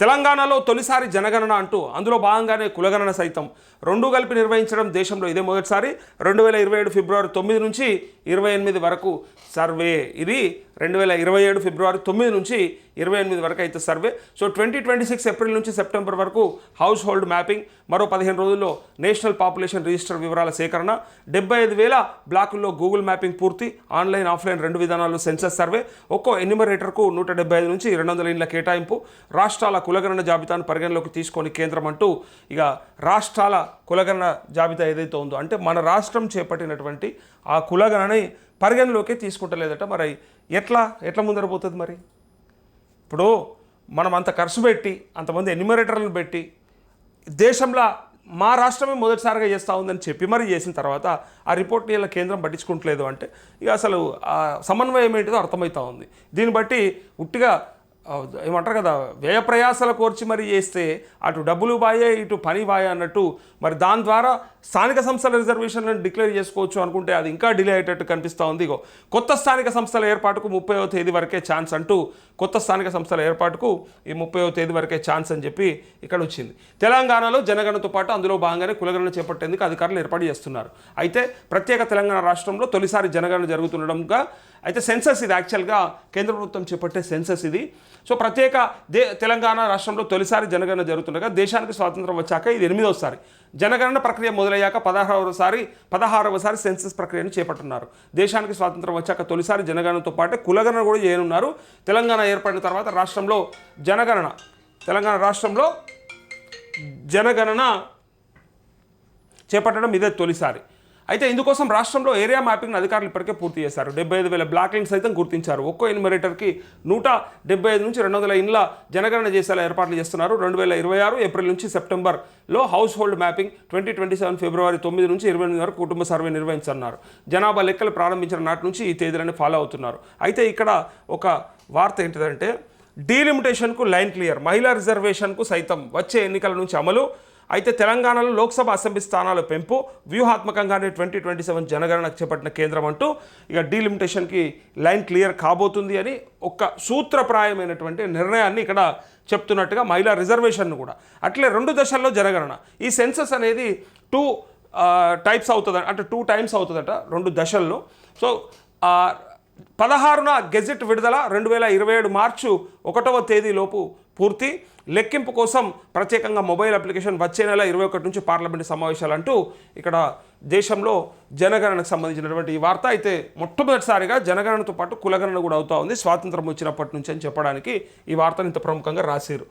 తెలంగాణలో తొలిసారి జనగణన అంటూ అందులో భాగంగానే కులగణన సైతం. రెండు కలిపి నిర్వహించడం దేశంలో ఇదే మొదటిసారి. రెండు వేల ఇరవై ఏడు ఫిబ్రవరి తొమ్మిది నుంచి ఇరవై ఎనిమిది వరకు సర్వే. ఇది రెండు వేల ఇరవై ఏడు ఫిబ్రవరి తొమ్మిది నుంచి ఇరవై ఎనిమిది వరకు అయితే survey. So twenty twenty six April నుంచి సెప్టెంబర్ వరకు హౌస్ హోల్డ్ మ్యాపింగ్ మరో పదిహేను రోజుల్లో నేషనల్ పాపులేషన్ రిజిస్టర్ వివరాల సేకరణ డెబ్బై ఐదు వేల బ్లాకుల్లో గూగుల్ మ్యాపింగ్ పూర్తి ఆన్లైన్ ఆఫ్లైన్ రెండు విధానాలు సెన్సస్ సర్వే ఒక్కో ఎన్యూమరేటర్కు నూట డెబ్బై ఐదు నుంచి రెండు వందల ఇండ్ల కేటాయింపు రాష్ట్రాల కులగణన జాబితాను పరిగణలోకి తీసుకొని కేంద్రం అంటూ ఇక రాష్ట్రాల కులగణన జాబితా ఏదైతే ఉందో అంటే మన రాష్ట్రం చేపట్టినటువంటి ఆ కులగణని పరిగణలోకి తీసుకుంటలేదట. మరి ఎట్లా? ఎట్లా ముందరపోతుంది మరి? ఇప్పుడు మనం అంత ఖర్చు పెట్టి అంతమంది ఎన్యూమరేటర్లను పెట్టి దేశంలో మా రాష్ట్రమే మొదటిసారిగా చేస్తూ ఉందని చెప్పి మరి చేసిన తర్వాత ఆ రిపోర్ట్ని ఇలా కేంద్రం పట్టించుకుంటలేదు అంటే ఇక అసలు ఆ సమన్వయం ఏంటిదో అర్థమవుతా ఉంది. దీన్ని బట్టి ఉట్టిగా ఏమంటారు కదా వ్యయ ప్రయాసాల కోర్చి మరి చేస్తే అటు డబ్బులు బాయే ఇటు పని బాయే అన్నట్టు మరి దాని ద్వారా స్థానిక సంస్థల రిజర్వేషన్లను డిక్లేర్ చేసుకోవచ్చు అనుకుంటే అది ఇంకా డిలే అయ్యేటట్టు కనిపిస్తూ ఉంది. ఇగో కొత్త స్థానిక సంస్థల ఏర్పాటుకు ముప్పైవ తేదీ వరకే ఛాన్స్ అంటూ కొత్త స్థానిక సంస్థల ఏర్పాటుకు ఈ ముప్పైవ తేదీ వరకే ఛాన్స్ అని చెప్పి ఇక్కడ వచ్చింది. తెలంగాణలో జనగణనతో పాటు అందులో భాగంగానే కులగణన చేపట్టేందుకు అధికారులు ఏర్పాటు చేస్తున్నారు. అయితే ప్రత్యేక తెలంగాణ రాష్ట్రంలో తొలిసారి జనగణన జరుగుతుండడంగా అయితే సెన్సస్ ఇది యాక్చువల్గా కేంద్ర ప్రభుత్వం చేపట్టే సెన్సస్ ఇది. సో ప్రత్యేక దే తెలంగాణ రాష్ట్రంలో తొలిసారి జనగణన జరుగుతుండగా దేశానికి స్వాతంత్రం వచ్చాక ఇది ఎనిమిదోసారి. జనగణన ప్రక్రియ మొదలయ్యాక పదహారవసారి పదహారవసారి సెన్సస్ ప్రక్రియను చేపట్టున్నారు. దేశానికి స్వాతంత్రం వచ్చాక తొలిసారి జనగణనతో పాటు కులగణన కూడా చేయనున్నారు. తెలంగాణ ఏర్పడిన తర్వాత రాష్ట్రంలో జనగణన తెలంగాణ రాష్ట్రంలో జనగణన చేపట్టడం ఇదే తొలిసారి. అయితే ఇందుకోసం రాష్ట్రంలో ఏరియా మ్యాపింగ్ అధికారులు ఇప్పటికే పూర్తి చేశారు. డెబ్బై ఐదు వేల బ్లాక్ లింక్స్ సైతం గుర్తించారు. ఒక్కో ఎన్యూమరేటర్కి నూట డెబ్బై ఐదు నుంచి రెండు వందల ఇండ్ల జనగణన చేసేలా ఏర్పాట్లు చేస్తున్నారు. రెండు వేల ఇరవై ఆరు ఏప్రిల్ నుంచి సెప్టెంబర్లో household mapping twenty twenty seven February తొమ్మిది నుంచి ఇరవై ఎనిమిది వరకు కుటుంబ సర్వే నిర్వహించన్నారు జనాభా లెక్కలు ప్రారంభించిన నాటి నుంచి ఈ తేదీలను ఫాలో అవుతున్నారు. అయితే ఇక్కడ ఒక వార్త ఏంటిదంటే డీలిమిటేషన్కు లైన్ క్లియర్ మహిళా రిజర్వేషన్కు సైతం వచ్చే ఎన్నికల నుంచి అమలు అయితే తెలంగాణలో లోక్సభ అసెంబ్లీ స్థానాల పెంపు వ్యూహాత్మకంగానే ట్వంటీ ట్వంటీ సెవెన్ జనగణనకు చేపట్టిన కేంద్రం అంటూ ఇక డీలిమిటేషన్కి లైన్ క్లియర్ కాబోతుంది అని ఒక సూత్రప్రాయమైనటువంటి నిర్ణయాన్ని ఇక్కడ చెప్తున్నట్టుగా మహిళా రిజర్వేషన్ను కూడా. అట్లే రెండు దశల్లో జనగణన. ఈ సెన్సస్ అనేది టూ టైప్స్ అవుతుంది అంటే టూ టైమ్స్ అవుతుందట రెండు దశల్లో. సో పదహారున గెజెట్ విడుదల రెండు వేల ఇరవై ఏడు మార్చు ఒకటవ తేదీలోపు పూర్తి. లెక్కింపు కోసం ప్రత్యేకంగా మొబైల్ అప్లికేషన్ వచ్చే నెల ఇరవై ఒకటి నుంచి పార్లమెంటు సమావేశాలు అంటూ ఇక్కడ దేశంలో జనగణనకు సంబంధించినటువంటి ఈ వార్త. అయితే మొట్టమొదటిసారిగా జనగణనతో పాటు కులగణన కూడా అవుతా ఉంది. స్వాతంత్రం వచ్చినప్పటి నుంచి అని చెప్పడానికి ఈ వార్తను ఇంత ప్రముఖంగా రాశారు